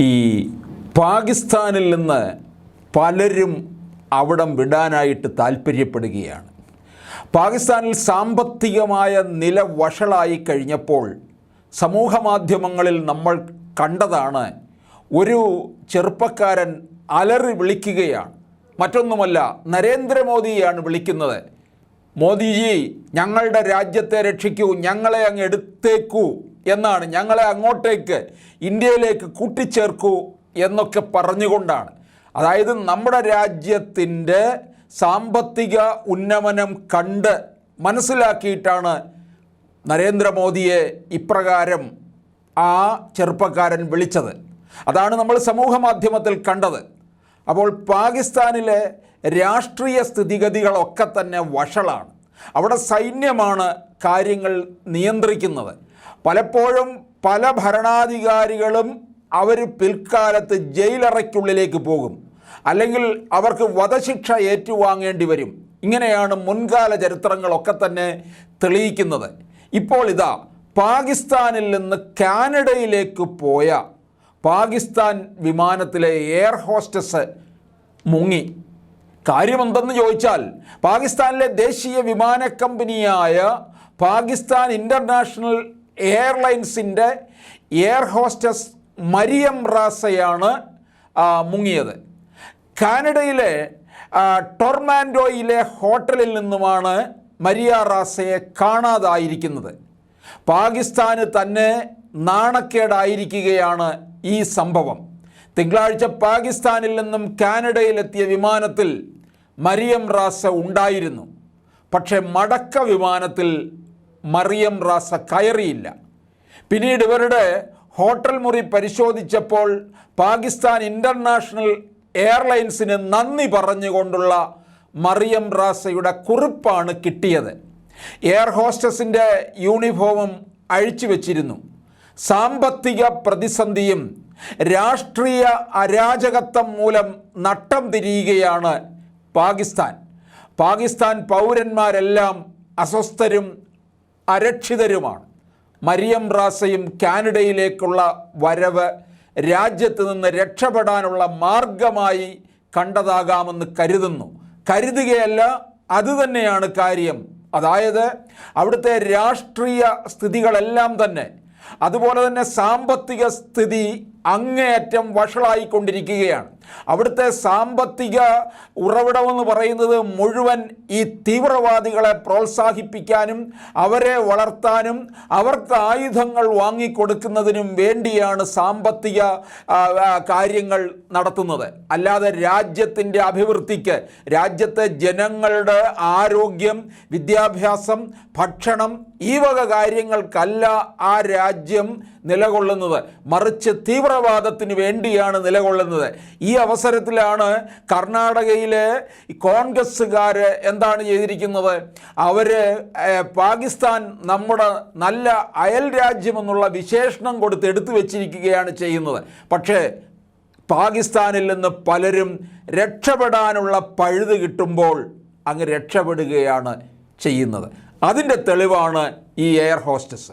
ഈ പാകിസ്ഥാനിൽ നിന്ന് പലരും അവിടം വിടാനായിട്ട് താല്പര്യപ്പെടുകയാണ്. പാകിസ്ഥാനിൽ സാമ്പത്തികമായ നില വഷളായി കഴിഞ്ഞപ്പോൾ സമൂഹ മാധ്യമങ്ങളിൽ നമ്മൾ കണ്ടതാണ് ഒരു ചെറുപ്പക്കാരൻ അലറി വിളിക്കുകയാണ്. മറ്റൊന്നുമല്ല നരേന്ദ്രമോദിയാണ് വിളിക്കുന്നത്. മോദിജി ഞങ്ങളുടെ രാജ്യത്തെ രക്ഷിക്കൂ ഞങ്ങളെ അങ്ങ് എടുത്തേക്കൂ എന്നാണ് ഞങ്ങളെ അങ്ങോട്ടേക്ക് ഇന്ത്യയിലേക്ക് കൂട്ടിച്ചേർക്കൂ എന്നൊക്കെ പറഞ്ഞുകൊണ്ടാണ്. അതായത് നമ്മുടെ രാജ്യത്തിന്റെ സാമ്പത്തിക ഉന്നമനം കണ്ട് മനസ്സിലാക്കിയിട്ടാണ് നരേന്ദ്രമോദിയെ ഇപ്രകാരം ആ ചെറുപ്പക്കാരൻ വിളിച്ചത്. അതാണ് നമ്മൾ സമൂഹ മാധ്യമത്തിൽ കണ്ടത്. അപ്പോൾ പാകിസ്ഥാനിലെ രാഷ്ട്രീയ സ്ഥിതിഗതികളൊക്കെ തന്നെ വഷളാണ്. അവിടെ സൈന്യമാണ് കാര്യങ്ങൾ നിയന്ത്രിക്കുന്നത്. പലപ്പോഴും പല ഭരണാധികാരികളും അവർ പിൽക്കാലത്ത് ജയിലറയ്ക്കുള്ളിലേക്ക് പോകും. അല്ലെങ്കിൽ അവർക്ക് വധശിക്ഷ ഏറ്റുവാങ്ങേണ്ടി വരും. ഇങ്ങനെയാണ് മുൻകാല ചരിത്രങ്ങളൊക്കെ തന്നെ തെളിയിക്കുന്നത്. ഇപ്പോൾ ഇതാ പാകിസ്ഥാനിൽ നിന്ന് കാനഡയിലേക്ക് പോയ പാകിസ്ഥാൻ വിമാനത്തിലെ എയർ ഹോസ്റ്റസ് മുങ്ങി. കാര്യമെന്തെന്ന് ചോദിച്ചാൽ പാകിസ്ഥാനിലെ ദേശീയ വിമാന കമ്പനിയായ പാകിസ്ഥാൻ ഇന്റർനാഷണൽ എയർലൈൻസിന്റെ എയർ ഹോസ്റ്റസ് മരിയം റാസയാണ് മുങ്ങിയത്. കാനഡയിലെ ടൊർമാൻഡോയിലെ ഹോട്ടലിൽ നിന്നുമാണ് മരിയ റാസയെ കാണാതായിരിക്കുന്നത്. പാകിസ്ഥാന് തന്നെ നാണക്കേടായിരിക്കുകയാണ് ഈ സംഭവം. തിങ്കളാഴ്ച പാകിസ്ഥാനിൽ നിന്നും കാനഡയിലെത്തിയ വിമാനത്തിൽ മറിയം റാസ ഉണ്ടായിരുന്നു. പക്ഷേ മടക്ക വിമാനത്തിൽ മറിയം റാസ കയറിയില്ല. പിന്നീട് ഇവരുടെ ഹോട്ടൽ മുറി പരിശോധിച്ചപ്പോൾ പാകിസ്ഥാൻ ഇന്റർനാഷണൽ എയർലൈൻസിന് നന്ദി പറഞ്ഞുകൊണ്ടുള്ള മറിയം റാസയുടെ കുറിപ്പാണ് കിട്ടിയത്. എയർ ഹോസ്റ്റസിന്റെ യൂണിഫോമും അഴിച്ചു വച്ചിരുന്നു. സാമ്പത്തിക പ്രതിസന്ധിയും രാഷ്ട്രീയ അരാജകത്വം മൂലം നട്ടം തിരിയുകയാണ് പാകിസ്ഥാൻ. പാകിസ്ഥാൻ പൗരന്മാരെല്ലാം അസ്വസ്ഥരും അരക്ഷിതരുമാണ്. മരിയം റാസയും കാനഡയിലേക്കുള്ള വരവ് രാജ്യത്ത് നിന്ന് രക്ഷപ്പെടാനുള്ള മാർഗമായി കണ്ടതാകാമെന്ന് കരുതുന്നു. കരുതുകയല്ല അതുതന്നെയാണ് കാര്യം. അതായത് അവിടുത്തെ രാഷ്ട്രീയ സ്ഥിതികളെല്ലാം തന്നെ അതുപോലെ തന്നെ സാമ്പത്തിക സ്ഥിതി അങ്ങേയറ്റം വഷളായിക്കൊണ്ടിരിക്കുകയാണ്. അവിടുത്തെ സാമ്പത്തിക ഉറവിടമെന്ന് പറയുന്നത് മുഴുവൻ ഈ തീവ്രവാദികളെ പ്രോത്സാഹിപ്പിക്കാനും അവരെ വളർത്താനും അവർക്ക് ആയുധങ്ങൾ വാങ്ങിക്കൊടുക്കുന്നതിനും വേണ്ടിയാണ് സാമ്പത്തിക കാര്യങ്ങൾ നടത്തുന്നത്. അല്ലാതെ രാജ്യത്തിന്റെ അഭിവൃദ്ധിക്ക് രാജ്യത്തെ ജനങ്ങളുടെ ആരോഗ്യം വിദ്യാഭ്യാസം ഭക്ഷണം ഈ വക കാര്യങ്ങൾക്കല്ല ആ രാജ്യം നിലകൊള്ളുന്നത്. മറിച്ച് തീവ്രവാദത്തിന് വേണ്ടിയാണ് നിലകൊള്ളുന്നത്. ഈ അവസരത്തിലാണ് കർണാടകയിലെ കോൺഗ്രസ്സുകാർ എന്താണ് ചെയ്തിരിക്കുന്നത്? അവർ പാകിസ്ഥാൻ നമ്മുടെ നല്ല അയൽ രാജ്യമെന്നുള്ള വിശേഷണം കൊടുത്ത് എടുത്തു വച്ചിരിക്കുകയാണ് ചെയ്യുന്നത്. പക്ഷേ പാകിസ്ഥാനിൽ നിന്ന് പലരും രക്ഷപ്പെടാനുള്ള പഴുത് കിട്ടുമ്പോൾ അങ്ങ് രക്ഷപ്പെടുകയാണ് ചെയ്യുന്നത്. അതിന്റെ തെളിവാണ് ഈ air hostess.